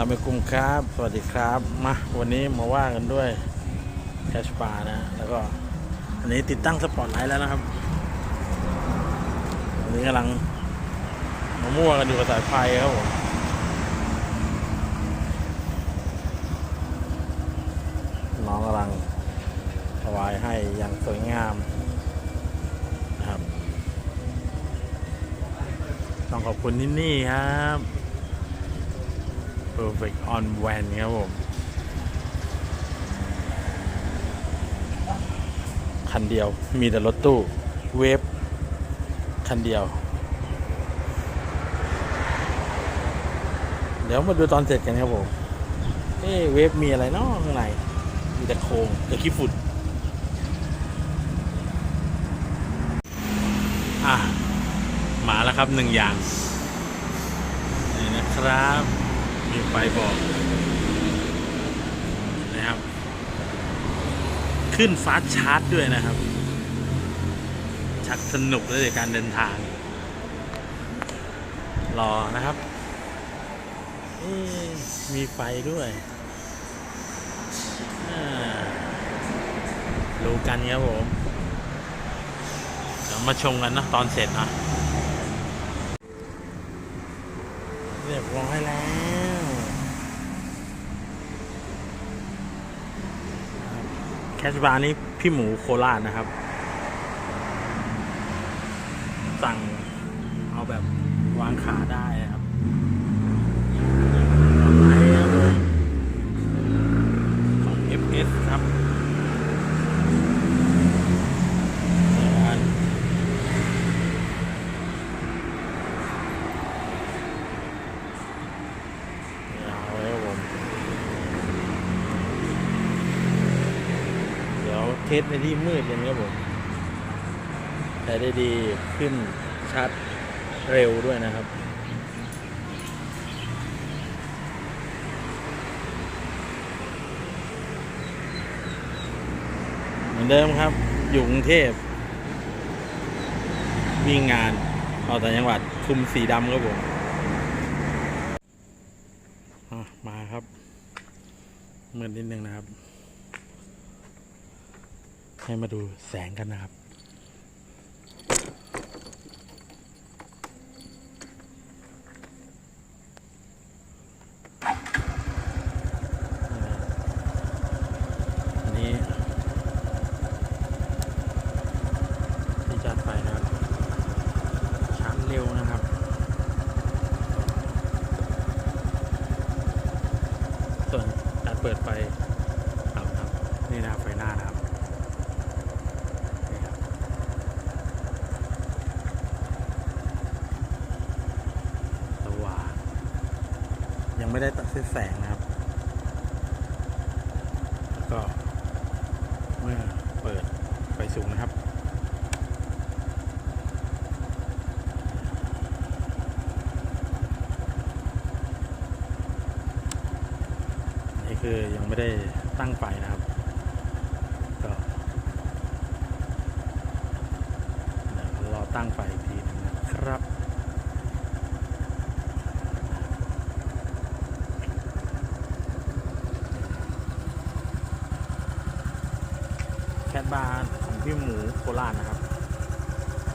ามไปกลุ่มครับ สวัสดีครับ มาวันนี้มาว่ากันด้วยแคชบานะ แล้วก็ อันนี้ติดตั้งสปอตไลท์แล้วนะครับอันนี้กำลังมามั่วกันอยู่กับสายไฟครับผมน้องกำลังถวายให้อย่างสวยงามนะครับ ต้องขอบคุณที่นี่ครับ Perfect on Van ครับผม คันเดียวมีแต่รถตู้ เวฟ คันเดียว เดี๋ยวมาดูตอนเสร็จกันครับผมเอ๊ะเวฟมีอะไรเนาะข้างในมีแต่โครงแต่ขี้ฝุ่นอะ มาแล้วครับหนึ่งอย่างนี่นะครับ มีไฟบอกนะครับ ขึ้นฟาสชาร์จด้วยนะครับ ชักสนุกเลยการเดินทาง รอนะครับ มีไฟด้วยรู้กันครับผมเดี๋ยวมาชมกันนะตอนเสร็จนะเรียบร้อยแล้ว แคชบาร์นี้พี่หมูโคราชนะครับ สั่งเอาแบบวางขาได้นะครับต่อไปครับผมของ FS ครับนี่ครับ เอาไว้ครับผม เดี๋ยวเทสในที่มืดกันครับผมใช้ได้ดีขึ้นชัดเร็วด้วยนะครับ เหมือนเดิมครับ อยู่กรุงเทพวิ่งงานออกต่างจังหวัดคุมสีดำครับผมมาครับเมือนนิดนึงนะครับ ให้มาดูแสงกันนะครับ อันนี้ที่จัดไฟนะครับชาร์จเร็วนะครับส่วนการเปิดไฟเอาครับ นี่นะครับไฟหน้านะครับนี่ครับสว่าง ยังไม่ได้ตัดเส้นแสงนะครับ แล้วก็เมื่อเปิดไฟสูงนะครับนี่คือยังไม่ได้ตั้งไฟนะครับก็รอตั้งไฟอีกทีนะครับ แคทบาร์ของพี่หมูโคราชนะครับ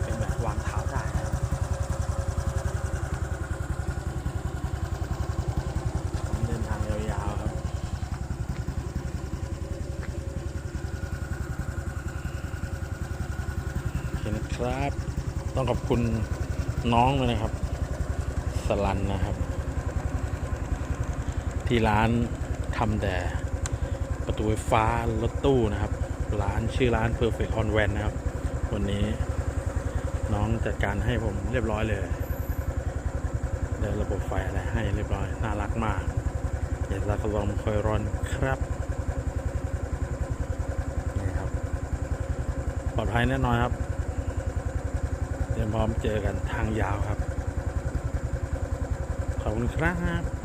เป็นแบบวางเท้าได้นะครับเดินทางยาวๆครับโอเคนครับ ต้องขอบคุณน้องเลยนะครับ สลันนะครับ ที่ร้านทำแต่ประตูไฟฟ้ารถตู้นะครับ ร้านชื่อร้าน Perfect on Van นะครับ วันนี้น้องจัดการให้ผมเรียบร้อยเลยเดินระบบไฟอะไรให้เรียบร้อย น่ารักมากเดี๋ยวเราก็ลองคอยรอนครับนี่ครับ ปลอดภัยแน่นอนครับเตรียมพร้อมเจอกันทางยาวครับ ขอบคุณครับ